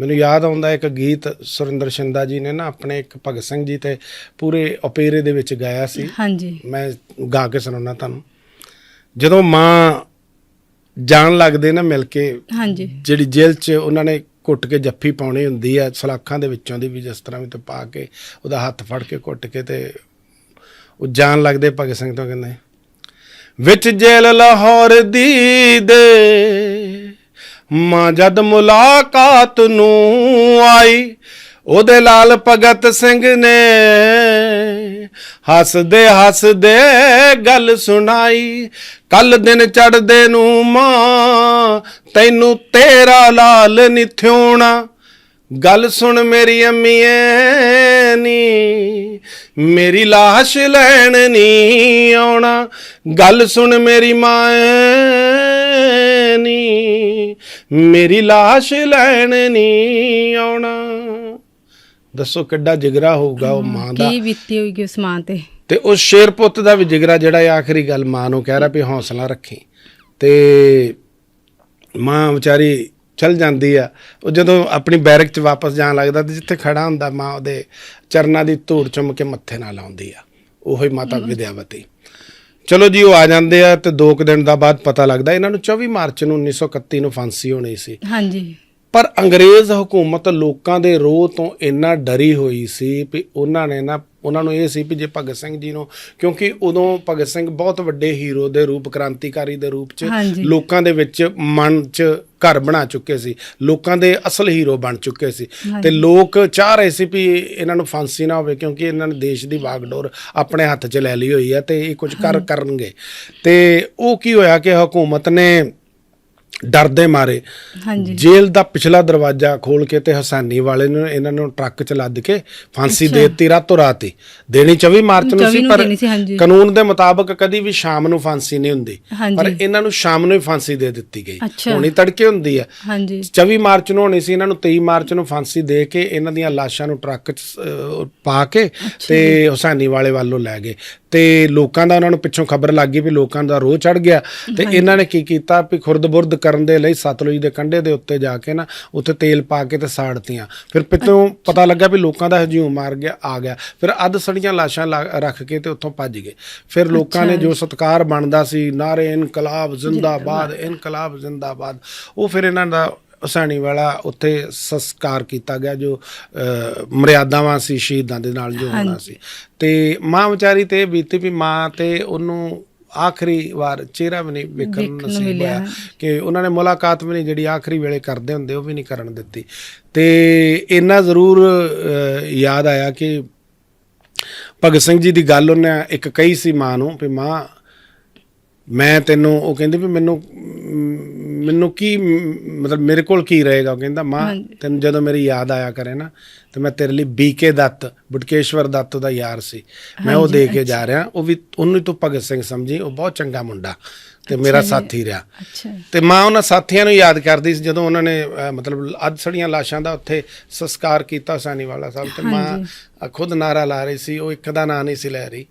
ਮੈਨੂੰ ਯਾਦ ਆਉਂਦਾ ਇੱਕ ਗੀਤ ਸੁਰਿੰਦਰ ਸ਼ਿੰਦਾ ਜੀ ਨੇ ਨਾ ਆਪਣੇ ਇੱਕ ਭਗਤ ਸਿੰਘ ਜੀ ਤੇ ਪੂਰੇ ਓਪੇਰੇ ਦੇ ਵਿੱਚ ਗਾਇਆ ਸੀ। ਹਾਂਜੀ। ਮੈਂ ਗਾ ਕੇ ਸੁਣਾਉਣਾ ਤੁਹਾਨੂੰ। ਜਦੋਂ ਮਾਂ ਜਾਣ ਲੱਗਦੇ ਨਾ ਮਿਲ ਕੇ ਹਾਂਜੀ। ਜਿਹੜੀ ਜੇਲ੍ਹ 'ਚ ਉਹਨਾਂ ਨੇ ਘੁੱਟ ਕੇ ਜੱਫੀ ਪਾਉਣੀ ਹੁੰਦੀ ਆ ਸਲਾਖਾਂ ਦੇ ਵਿੱਚੋਂ ਦੀ ਵੀ ਜਿਸ ਤਰ੍ਹਾਂ ਵੀ ਤੇ ਪਾ ਕੇ ਉਹਦਾ ਹੱਥ ਫੜ ਕੇ ਘੁੱਟ ਕੇ ਤੇ ਉਹ ਜਾਣ ਲੱਗਦੇ ਭਗਤ ਸਿੰਘ ਤੋਂ ਕਹਿੰਦੇ ਵਿੱਚ ਜੇਲ੍ਹ ਲਾਹੌਰ ਦੀ ਦੇ ਮਾਂ ਜਦ ਮੁਲਾਕਾਤ ਨੂੰ ਆਈ, ਉਹਦੇ ਲਾਲ ਭਗਤ ਸਿੰਘ ਨੇ ਹੱਸਦੇ ਹੱਸਦੇ ਗੱਲ ਸੁਣਾਈ ਕੱਲ ਦਿਨ ਚੜਦੇ ਨੂੰ ਮਾਂ, ਤੈਨੂੰ ਤੇਰਾ ਲਾਲ ਨਿਥਿਉਣਾ ਗੱਲ ਸੁਣ ਮੇਰੀ ਅੰਮੀਏ ਨੀ, ਮੇਰੀ ਲਾਸ਼ ਲੈਣ ਨੀ ਆਉਣਾ। ਗੱਲ ਸੁਣ ਮੇਰੀ ਮਾਂ ਨੀ ਮੇਰੀ ਲਾਸ਼ ਲੈਣ ਨਹੀਂ ਆਉਣਾ। ਦੱਸੋ ਕਿੱਡਾ ਜਿਗਰਾ ਹੋਊਗਾ ਉਹ ਮਾਂ ਦਾ। ਕੀ ਬੀਤੀ ਹੋਏਗੀ ਉਸ ਮਾਂ ਤੇ? ਤੇ ਉਸ ਸ਼ੇਰ ਪੁੱਤ ਦਾ ਵੀ ਜਿਗਰਾ ਜਿਹੜਾ ਇਹ ਆਖਰੀ ਗੱਲ ਮਾਂ ਨੂੰ ਕਹਿ ਰਿਹਾ ਵੀ ਹੌਸਲਾ ਰੱਖੀ। ਤੇ ਮਾਂ ਵਿਚਾਰੀ ਚਲ ਜਾਂਦੀ ਆ। ਉਹ ਜਦੋਂ ਆਪਣੀ ਬੈਰਕ 'ਚ ਵਾਪਸ ਜਾਣ ਲੱਗਦਾ ਤੇ ਜਿੱਥੇ ਖੜਾ ਹੁੰਦਾ ਮਾਂ ਉਹਦੇ ਚਰਨਾਂ ਦੀ ਧੂੜ ਚੁੰਮ ਕੇ ਮੱਥੇ ਨਾਲ ਲਾਉਂਦੀ ਆ। ਉਹੀ ਮਾਤਾ ਵਿਦਿਆਵਤੀ। ਚਲੋ ਜੀ, ਉਹ ਆ ਜਾਂਦੇ ਆ ਤੇ ਦੋ ਕੁ ਦਿਨ ਦਾ ਬਾਅਦ ਪਤਾ ਲੱਗਦਾ। ਇਹਨਾਂ ਨੂੰ 24 ਮਾਰਚ ਨੂੰ 1931 ਨੂੰ ਫਾਂਸੀ ਹੋਣੀ ਸੀ। ਹਾਂਜੀ। ਪਰ ਅੰਗਰੇਜ਼ ਹਕੂਮਤ ਲੋਕਾਂ ਦੇ ਰੋਹ ਤੋਂ ਇੰਨਾ ਡਰੀ ਹੋਈ ਸੀ ਵੀ ਉਹਨਾਂ ਨੇ ਨਾ ਉਹਨਾਂ ਨੂੰ ਇਹ ਸੀ ਵੀ ਜੇ ਭਗਤ ਸਿੰਘ ਜੀ ਨੂੰ ਕਿਉਂਕਿ ਉਦੋਂ ਭਗਤ ਸਿੰਘ ਬਹੁਤ ਵੱਡੇ ਹੀਰੋ ਦੇ ਰੂਪ ਕ੍ਰਾਂਤੀਕਾਰੀ ਦੇ ਰੂਪ 'ਚ। ਲੋਕਾਂ ਦੇ ਵਿੱਚ ਮਨ 'ਚ ਘਰ ਬਣਾ ਚੁੱਕੇ ਸੀ ਲੋਕਾਂ ਦੇ ਅਸਲ ਹੀਰੋ ਬਣ ਚੁੱਕੇ ਸੀ। ਤੇ ਲੋਕ ਚਾਹ ਰਹੇ ਸੀ ਵੀ ਇਹਨਾਂ ਨੂੰ ਫਾਂਸੀ ਨਾ ਹੋਵੇ ਕਿਉਂਕਿ ਇਹਨਾਂ ਨੇ ਦੇਸ਼ ਦੀ ਵਾਗਡੋਰ ਆਪਣੇ ਹੱਥ 'ਚ ਲੈ ਲਈ ਹੋਈ ਹੈ ਤੇ ਇਹ ਕੁਝ ਕਰ ਕਰਨਗੇ ਤੇ ਉਹ ਕੀ ਹੋਇਆ ਕਿ ਹਕੂਮਤ ਨੇ ਡਰਦੇ ਮਾਰੇ। ਹਾਂਜੀ। ਜੇਲ੍ਹ ਦਾ ਪਿਛਲਾ ਦਰਵਾਜ਼ਾ ਖੋਲ ਕੇ ਤੇ ਹਸਾਨੀ ਵਾਲੇ ਨੂੰ ਇਹਨਾਂ ਨੂੰ ਟਰੱਕ ਚ ਲੱਦ ਕੇ ਫਾਂਸੀ। ਦੇ ਦਿੱਤੀ ਰਾਤੋਂ ਰਾਤ ਹੀ। ਦੇਣੀ 24 ਮਾਰਚ ਨੂੰ 24 ਸੀ ਪਰ। ਕਾਨੂੰਨ ਦੇ ਮੁਤਾਬਕ ਕਦੀ ਵੀ ਸ਼ਾਮ ਨੂੰ ਫਾਂਸੀ ਨਹੀਂ ਹੁੰਦੀ। ਪਰ ਇਹਨਾਂ ਨੂੰ ਸ਼ਾਮ ਨੂੰ ਹੀ ਫਾਂਸੀ ਦੇ ਦਿੱਤੀ ਗਈ। ਹੁਣੀ ਤੜਕੇ ਹੁੰਦੀ ਹੈ। ਹਾਂਜੀ। 24 ਮਾਰਚ ਨੂੰ ਹੋਣੀ ਸੀ ਇਹਨਾਂ ਨੂੰ 23 ਮਾਰਚ ਨੂੰ ਫਾਂਸੀ ਦੇ ਕੇ ਇਹਨਾਂ ਦੀਆਂ ਲਾਸ਼ਾਂ ਨੂੰ ਟਰੱਕ 'ਚ ਪਾ ਕੇ ਤੇ ਹੁਸੈਨੀ ਵਾਲੇ ਵੱਲੋਂ ਲੈ ਗਏ। ਤੇ ਲੋਕਾਂ ਦਾ ਉਹਨਾਂ ਨੂੰ ਪਿੱਛੋਂ ਖਬਰ ਲੱਗ ਗਈ ਵੀ ਲੋਕਾਂ ਦਾ ਰੋਹ ਚੜ ਗਿਆ। ਤੇ ਇਹਨਾਂ ਨੇ ਕੀ ਕੀਤਾ ਵੀ ਖੁਰਦ-ਬੁਰਦ ਕਰਨ ਦੇ ਲਈ ਸਤਲੁਜ ਦੇ ਕੰਢੇ ਦੇ ਉੱਤੇ ਜਾ ਕੇ ਨਾ ਉੱਥੇ ਤੇਲ ਪਾ ਕੇ ਤੇ ਸਾੜਤੀਆਂ ਫਿਰ ਪਿੱਛੋਂ ਪਤਾ ਲੱਗਾ ਵੀ ਲੋਕਾਂ ਦਾ ਹਜੂਮ ਮਾਰ ਗਿਆ ਆ ਗਿਆ। ਫਿਰ ਅੱਧ ਸੜੀਆਂ ਲਾਸ਼ਾਂ ਰੱਖ ਕੇ ਤੇ ਉੱਥੋਂ ਭੱਜ ਗਏ। ਫਿਰ ਲੋਕਾਂ ਨੇ ਜੋ ਸਤਕਾਰ ਬਣਦਾ ਸੀ ਨਾਰੇ ਇਨਕਲਾਬ ਜ਼ਿੰਦਾਬਾਦ ਇਨਕਲਾਬ ਜ਼ਿੰਦਾਬਾਦ ਉਹ ਫਿਰ ਇਹਨਾਂ ਦਾ ਹੁਸੈਨੀ ਵਾਲਾ ਉੱਥੇ ਸੰਸਕਾਰ ਕੀਤਾ ਗਿਆ ਜੋ ਮਰਿਆਦਾਵਾਂ ਸੀ ਸ਼ਹੀਦਾਂ ਦੇ ਨਾਲ ਜੋ ਹੋਣਾ ਸੀ। ਤੇ ਮਾਂ ਵਿਚਾਰੀ ਤੇ ਬੀਤੀ ਵੀ ਮਾਂ ਤੇ ਉਹਨੂੰ ਆਖਰੀ ਵਾਰ ਚਿਹਰਾ ਵੀ ਨਹੀਂ ਵੇਖਣ ਨੂੰ ਨਸੀਬ। ਹੋਇਆ ਕਿ ਉਹਨਾਂ ਨੇ ਮੁਲਾਕਾਤ ਵੀ ਨਹੀਂ ਜਿਹੜੀ ਆਖਰੀ ਵੇਲੇ ਕਰਦੇ ਹੁੰਦੇ ਉਹ ਵੀ ਨਹੀਂ ਕਰਨ ਦਿੱਤੀ। ਤੇ ਇੰਨਾ ਜ਼ਰੂਰ ਯਾਦ ਆਇਆ ਕਿ ਭਗਤ ਸਿੰਘ ਜੀ ਦੀ ਗੱਲ ਉਹਨੇ ਇੱਕ ਕਹੀ ਸੀ ਮਾਂ ਨੂੰ ਵੀ ਮਾਂ ਮੈਂ ਤੈਨੂੰ ਉਹ ਕਹਿੰਦੀ ਵੀ ਮੈਨੂੰ ਮੈਨੂੰ ਕੀ ਮਤਲਬ ਮੇਰੇ ਕੋਲ ਕੀ ਰਹੇਗਾ? ਉਹ ਕਹਿੰਦਾ ਮਾਂ। ਤੈਨੂੰ ਜਦੋਂ ਮੇਰੀ ਯਾਦ ਆਇਆ ਕਰੇ ਨਾ ਤੇ ਮੈਂ ਤੇਰੇ ਲਈ ਬੀਕੇ ਦੱਤ ਬੁਟਕੇਸ਼ਵਰ ਦੱਤ ਦਾ ਯਾਰ ਸੀ। ਮੈਂ ਉਹ ਦੇ ਕੇ ਜਾ ਰਿਹਾ ਉਹ ਵੀ ਉਹਨੂੰ ਤੂੰ ਭਗਤ ਸਿੰਘ ਸਮਝੀ ਉਹ ਬਹੁਤ ਚੰਗਾ ਮੁੰਡਾ। ਤੇ ਮੇਰਾ। ਸਾਥੀ ਰਿਹਾ। ਅੱਛਾ ਤੇ ਮਾਂ ਉਹਨਾਂ ਸਾਥੀਆਂ ਨੂੰ ਯਾਦ ਕਰਦੀ ਸੀ ਜਦੋਂ ਉਹਨਾਂ ਨੇ ਅਹ, ਮਤਲਬ ਅੱਧ ਸੜੀਆਂ ਲਾਸ਼ਾਂ ਦਾ ਉੱਥੇ ਸੰਸਕਾਰ ਕੀਤਾ ਸਾਨੀ ਵਾਲਾ ਸਾਹਿਬ ਤੇ ਮਾਂ ਖੁਦ ਨਾਰਾ ਲਾ ਰਹੀ ਸੀ ਉਹ ਇੱਕ ਦਾ ਨਾਂ ਨਹੀਂ ਸੀ ਲੈ ਰਹੀ।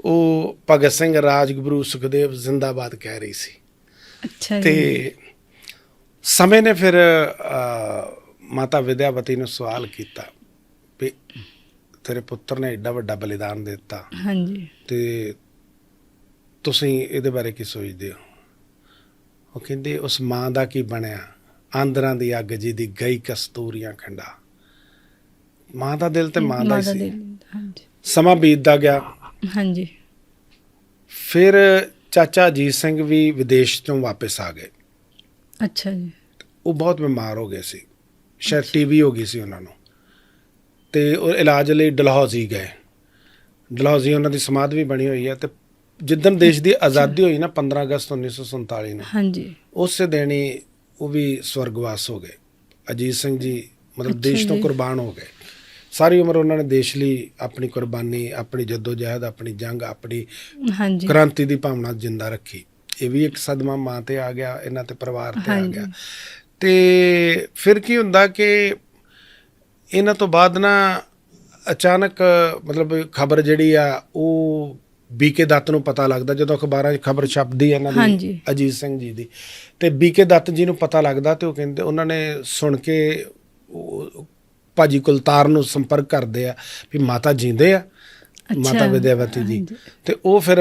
ਉਹ ਭਗਤ ਸਿੰਘ ਰਾਜਗੁਰੂ ਸੁਖਦੇਵ ਜ਼ਿੰਦਾਬਾਦ ਕਹਿ ਰਹੀ ਸੀ। ਅੱਛਾ ਜੀ। ਤੇ ਸਮੇਂ ਨੇ ਫਿਰ ਮਾਤਾ ਵਿਦਿਆਵਤੀ ਨੂੰ ਸਵਾਲ ਕੀਤਾ ਵੀ ਤੇਰੇ ਪੁੱਤਰ ਨੇ ਐਡਾ ਵੱਡਾ ਬਲੀਦਾਨ ਦੇ ਦਿੱਤਾ। ਹਾਂਜੀ। ਤੇ ਤੁਸੀਂ ਇਹਦੇ ਬਾਰੇ ਕੀ ਸੋਚਦੇ ਹੋ? ਉਹ ਕਹਿੰਦੇ ਉਸ ਮਾਂ ਦਾ ਕੀ ਬਣਿਆ? ਆਂਦਰਾਂ ਦੀ ਅੱਗ ਜੀ ਦੀ ਗਈ ਕਸਤੂਰੀਆਂ ਖੰਡਾ। ਮਾਂ ਦਾ ਦਿਲ ਤੇ ਮਾਂ ਦਾ ਹੀ ਸੀ। ਹਾਂਜੀ। ਸਮਾਂ ਬੀਤਦਾ ਗਿਆ। ਹਾਂਜੀ। ਫਿਰ ਚਾਚਾ ਅਜੀਤ ਸਿੰਘ ਵੀ ਵਿਦੇਸ਼ ਤੋਂ ਵਾਪਸ ਆ ਗਏ। ਅੱਛਾ ਜੀ। ਉਹ ਬਹੁਤ ਬਿਮਾਰ ਹੋ ਗਏ ਸੀ। ਸ਼ਾਇਦ ਟੀਵੀ ਹੋ ਗਈ ਸੀ ਉਹਨਾਂ ਨੂੰ। ਤੇ ਉਹ ਇਲਾਜ ਲਈ ਡਲਹੌਜ਼ੀ ਗਏ। ਡਲਹੌਜ਼ੀ ਉਹਨਾਂ ਦੀ ਸਮਾਧ ਵੀ ਬਣੀ ਹੋਈ ਹੈ ਤੇ ਜਿੱਦਣ ਦੇਸ਼ ਦੀ ਆਜ਼ਾਦੀ ਹੋਈ ਨਾ 15 ਅਗਸਤ 1947 ਨੂੰ ਹਾਂਜੀ। ਉਸੇ ਦਿਨ ਹੀ ਉਹ ਵੀ ਸਵਰਗਵਾਸ ਹੋ ਗਏ। ਅਜੀਤ ਸਿੰਘ ਜੀ ਮਤਲਬ ਦੇਸ਼ ਤੋਂ। ਕੁਰਬਾਨ ਹੋ ਗਏ। ਸਾਰੀ ਉਮਰ ਉਹਨਾਂ ਨੇ ਦੇਸ਼ ਲਈ ਆਪਣੀ ਕੁਰਬਾਨੀ ਆਪਣੀ ਜਦੋਜਹਿਦ ਆਪਣੀ ਜੰਗ ਆਪਣੀ ਹਾਂਜੀ। ਕ੍ਰਾਂਤੀ ਦੀ ਭਾਵਨਾ ਜਿੰਦਾ ਰੱਖੀ। ਇਹ ਵੀ ਇੱਕ ਸਦਮਾ ਮਾਂ ਤੇ ਆ ਗਿਆ ਇਹਨਾਂ ਤੇ ਪਰਿਵਾਰ ਤੇ ਆ। ਗਿਆ। ਤੇ ਫਿਰ ਕੀ ਹੁੰਦਾ ਕਿ ਇਹਨਾਂ ਤੋਂ ਬਾਅਦ ਨਾ ਅਚਾਨਕ ਮਤਲਬ ਖਬਰ ਜਿਹੜੀ ਆ ਉਹ ਬੀਕੇ ਦੱਤ ਨੂੰ ਪਤਾ ਲੱਗਦਾ ਜਦੋਂ ਅਖਬਾਰਾਂ 'ਚ ਖਬਰ ਛਪਦੀ ਹੈ ਇਹਨਾਂ ਦੀ ਹਾਂਜੀ। ਅਜੀਤ ਸਿੰਘ ਜੀ ਦੀ ਤੇ ਬੀਕੇ ਦੱਤ ਜੀ ਨੂੰ ਪਤਾ ਲੱਗਦਾ ਤੇ ਉਹ ਕਹਿੰਦੇ ਉਹਨਾਂ ਨੇ ਸੁਣ ਕੇ ਉਹ ਭਾਜੀ ਕੁਲਤਾਰ ਨੂੰ ਸੰਪਰਕ ਕਰਦੇ ਆ ਵੀ ਮਾਤਾ ਜਿੰਦੇ ਆ ਮਾਤਾ। ਵਿਦਿਆਵਤੀ ਜੀ ਹਾਂਜੀ। ਤੇ ਉਹ ਫਿਰ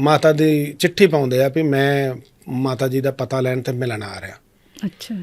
ਮਾਤਾ ਦੀ ਚਿੱਠੀ ਪਾਉਂਦੇ ਆ ਵੀ ਮੈਂ ਮਾਤਾ ਜੀ ਦਾ ਪਤਾ ਲੈਣ ਤੇ ਮਿਲਣ ਆ ਰਿਹਾ ਅੱਛਾ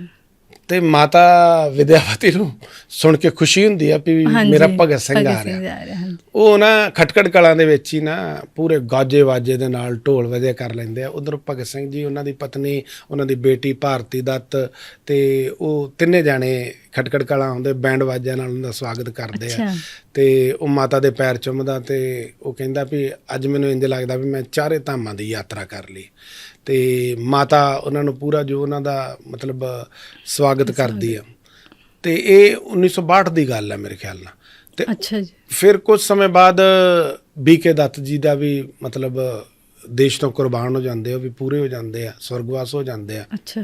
ਤੇ ਮਾਤਾ ਵਿਦਿਆਵਤੀ ਨੂੰ ਸੁਣ ਕੇ ਖੁਸ਼ੀ ਹੁੰਦੀ ਆ ਵੀ ਮੇਰਾ ਭਗਤ ਸਿੰਘ ਆ ਰਿਹਾ। ਉਹ ਨਾ ਖਟਕੜ ਕਲਾਂ ਦੇ ਵਿੱਚ ਹੀ ਨਾ ਪੂਰੇ ਗਾਜੇ ਵਾਜੇ ਦੇ ਨਾਲ ਢੋਲ ਵਜੇ ਕਰ ਲੈਂਦੇ ਆ। ਉਧਰ ਭਗਤ ਸਿੰਘ ਜੀ ਉਹਨਾਂ ਦੀ ਪਤਨੀ ਉਹਨਾਂ ਦੀ ਬੇਟੀ ਭਾਰਤੀ ਦੱਤ ਤੇ ਉਹ ਤਿੰਨੇ ਜਾਣੇ ਖਟਕੜ ਕਲਾਂ ਆਉਂਦੇ ਬੈਂਡ ਵਾਜਿਆਂ ਨਾਲ ਉਹਨਾਂ ਦਾ ਸਵਾਗਤ ਕਰਦੇ ਆ। ਤੇ ਉਹ ਮਾਤਾ ਦੇ ਪੈਰ ਚੁੰਮਦਾ ਤੇ ਉਹ ਕਹਿੰਦਾ ਵੀ ਅੱਜ ਮੈਨੂੰ ਇੰਜ ਲੱਗਦਾ ਵੀ ਮੈਂ ਚਾਰੇ ਧਾਮਾਂ ਦੀ ਯਾਤਰਾ ਕਰ ਲਈ। ਤੇ ਮਾਤਾ ਉਹਨਾਂ ਨੂੰ ਪੂਰਾ ਜੋ ਉਹਨਾਂ ਦਾ ਮਤਲਬ ਸਵਾਗਤ ਕਰਦੀ ਆ। ਤੇ ਇਹ 1962 ਦੀ ਗੱਲ ਹੈ ਮੇਰੇ ਖਿਆਲ ਨਾਲ। ਤੇ ਅੱਛਾ ਜੀ। ਫਿਰ ਕੁਝ ਸਮੇਂ ਬਾਅਦ ਬੀਕੇ ਦੱਤ ਜੀ ਦਾ ਵੀ ਮਤਲਬ ਦੇਸ਼ ਤੋਂ ਕੁਰਬਾਨ ਹੋ ਜਾਂਦੇ ਆ ਵੀ ਪੂਰੇ ਹੋ ਜਾਂਦੇ ਆ ਸਵਰਗਵਾਸ ਹੋ ਜਾਂਦੇ ਆ। ਅੱਛਾ।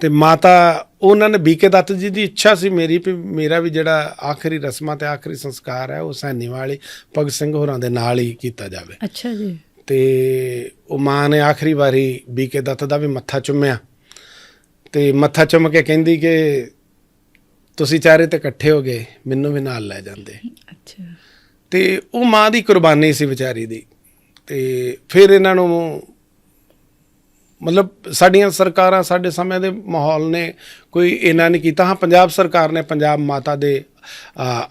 ਤੇ ਮਾਤਾ ਉਹਨਾਂ ਨੇ ਬੀਕੇ ਦੱਤ ਜੀ ਦੀ ਇੱਛਾ ਸੀ ਮੇਰੀ ਵੀ ਮੇਰਾ ਵੀ ਜਿਹੜਾ ਆਖਰੀ ਰਸਮਾਂ ਤੇ ਆਖਰੀ ਸੰਸਕਾਰ ਹੈ ਉਹ ਸੈਨੀ ਵਾਲੀ ਭਗਤ ਸਿੰਘ ਹੋਰਾਂ ਦੇ ਨਾਲ ਹੀ ਕੀਤਾ ਜਾਵੇ। ਅੱਛਾ ਜੀ। ਤੇ ਉਹ ਮਾਂ ਨੇ ਆਖਰੀ ਵਾਰੀ ਬੀਕੇ ਦੱਤ ਦਾ ਵੀ ਮੱਥਾ ਚੁੰਮਿਆ। ਤੇ ਮੱਥਾ ਚੁੰਮ ਕੇ ਕਹਿੰਦੀ ਕਿ ਤੁਸੀਂ ਚਾਰੇ ਤੇ ਇਕੱਠੇ ਹੋ ਗਏ ਮੈਨੂੰ ਵੀ ਨਾਲ ਲੈ ਜਾਂਦੇ। ਅੱਛਾ। ਤੇ ਉਹ ਮਾਂ ਦੀ ਕੁਰਬਾਨੀ ਸੀ ਵਿਚਾਰੀ ਦੀ। ਤੇ ਫਿਰ ਇਹਨਾਂ ਨੂੰ ਮਤਲਬ ਸਾਡੀਆਂ ਸਰਕਾਰਾਂ ਸਾਡੇ ਸਮੇਂ ਦੇ ਮਾਹੌਲ ਨੇ ਕੋਈ ਇਹਨਾਂ ਨਹੀਂ ਕੀਤਾ। ਹਾਂ ਪੰਜਾਬ ਸਰਕਾਰ ਨੇ ਪੰਜਾਬ ਮਾਤਾ ਦੇ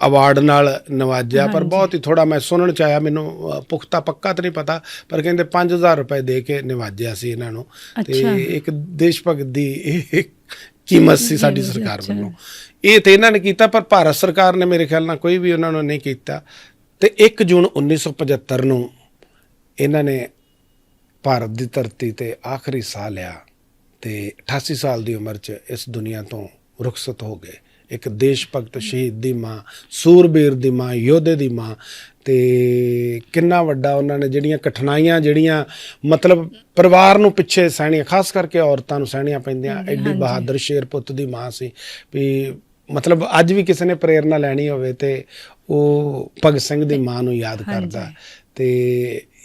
ਅਵਾਰਡ ਨਾਲ ਨਵਾਜਿਆ ਪਰ ਬਹੁਤ ਹੀ ਥੋੜਾ ਮੈਂ ਸੁਣਨ ਚ ਆਇਆ ਮੈਨੂੰ ਪੁਖਤਾ ਪੱਕਾ ਤਾਂ ਨਹੀਂ ਪਤਾ ਪਰ ਕਹਿੰਦੇ 5000 ਰੁਪਏ ਦੇ ਕੇ ਨਵਾਜਿਆ ਸੀ ਇਹਨਾਂ ਨੂੰ। ਤੇ। ਇੱਕ ਦੇਸ਼ ਭਗਤ ਦੀ ਕੀਮਤ ਸੀ ਸਾਡੀ ਸਰਕਾਰ। ਵੱਲੋਂ। ਇਹ ਤੇ ਇਹਨਾਂ ਨੇ ਕੀਤਾ ਪਰ ਭਾਰਤ ਸਰਕਾਰ ਨੇ ਮੇਰੇ ਖਿਆਲ ਨਾਲ ਕੋਈ ਵੀ ਉਹਨਾਂ ਨੂੰ ਨਹੀਂ ਕੀਤਾ। ਤੇ 1 ਜੂਨ 1975 ਨੂੰ ਇਹਨਾਂ ਨੇ ਭਾਰਤ ਦੀ ਧਰਤੀ ਤੇ ਆਖਰੀ ਸਾਹ ਲਿਆ ਤੇ 88 ਸਾਲ ਦੀ ਉਮਰ 'ਚ ਇਸ ਦੁਨੀਆ ਤੋਂ ਰੁਖਸਤ ਹੋ ਗਏ। ਇੱਕ ਦੇਸ਼ ਭਗਤ ਸ਼ਹੀਦ ਦੀ ਮਾਂ ਸੂਰਬੀਰ ਦੀ ਮਾਂ ਯੋਧੇ ਦੀ ਮਾਂ ਤੇ ਕਿੰਨਾ ਵੱਡਾ ਉਹਨਾਂ ਨੇ ਜਿਹੜੀਆਂ ਕਠਿਨਾਈਆਂ ਜਿਹੜੀਆਂ ਮਤਲਬ ਪਰਿਵਾਰ ਨੂੰ ਪਿੱਛੇ ਸਹਿਣੀਆਂ ਖਾਸ ਕਰਕੇ ਔਰਤਾਂ ਨੂੰ ਸਹਿਣੀਆਂ ਪੈਂਦੀਆਂ ਐਡੀ। ਬਹਾਦਰ ਸ਼ੇਰ ਪੁੱਤ ਦੀ ਮਾਂ ਸੀ ਵੀ ਮਤਲਬ ਅੱਜ ਵੀ ਕਿਸੇ ਨੇ ਪ੍ਰੇਰਣਾ ਲੈਣੀ ਹੋਵੇ ਤੇ ਉਹ ਭਗਤ ਸਿੰਘ ਦੀ ਮਾਂ ਨੂੰ ਯਾਦ। ਕਰਦਾ ਤੇ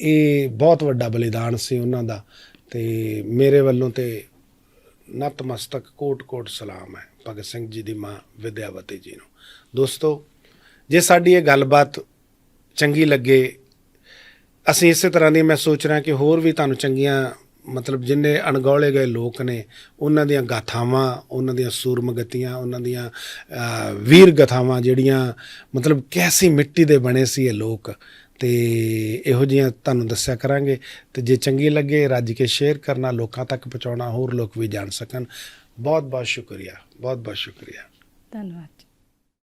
ਇਹ ਬਹੁਤ ਵੱਡਾ ਬਲੀਦਾਨ ਸੀ ਉਹਨਾਂ ਦਾ ਤੇ ਮੇਰੇ ਵੱਲੋਂ ਤੇ ਨਤਮਸਤਕ, ਕੋਟ-ਕੋਟ ਸਲਾਮ ਹੈ, ਭਗਤ ਸਿੰਘ ਜੀ ਦੀ ਮਾਂ ਵਿਦਿਆਵਤੀ ਜੀ ਨੂੰ। ਦੋਸਤੋ, ਜੇ ਸਾਡੀ ਇਹ ਗੱਲਬਾਤ ਚੰਗੀ ਲੱਗੇ, ਅਸੀਂ ਇਸੇ ਤਰ੍ਹਾਂ ਦੀ ਮੈਂ ਸੋਚ ਰਿਹਾ ਕਿ ਹੋਰ ਵੀ ਤੁਹਾਨੂੰ ਚੰਗੀਆਂ, ਮਤਲਬ ਜਿੰਨੇ ਅਣਗੌਲੇ ਗਏ ਲੋਕ ਨੇ, ਉਹਨਾਂ ਦੀਆਂ ਗਾਥਾਵਾਂ, ਉਹਨਾਂ ਦੀਆਂ ਸੂਰਮਗਤੀਆਂ ਉਹਨਾਂ ਦੀਆਂ ਵੀਰ ਗਾਥਾਵਾਂ ਜਿਹੜੀਆਂ, ਮਤਲਬ ਕੈਸੀ ਮਿੱਟੀ ਦੇ ਬਣੇ ਸੀ ਇਹ ਲੋਕ ਤੇ ਇਹੋ ਜਿਹੀਆਂ ਤੁਹਾਨੂੰ ਦੱਸਿਆ ਕਰਾਂਗੇ। ਤੇ ਜੇ ਚੰਗੀ ਲੱਗੇ, ਰੱਜ ਕੇ ਸ਼ੇਅਰ ਕਰਨਾ, ਲੋਕਾਂ ਤੱਕ ਪਹੁੰਚਾਉਣਾ, ਹੋਰ ਲੋਕ ਵੀ ਜਾਣ ਸਕਣ। ਬਹੁਤ ਬਹੁਤ ਸ਼ੁਕਰੀਆ ਬਹੁਤ ਬਹੁਤ ਸ਼ੁਕਰੀਆ। ਧੰਨਵਾਦ।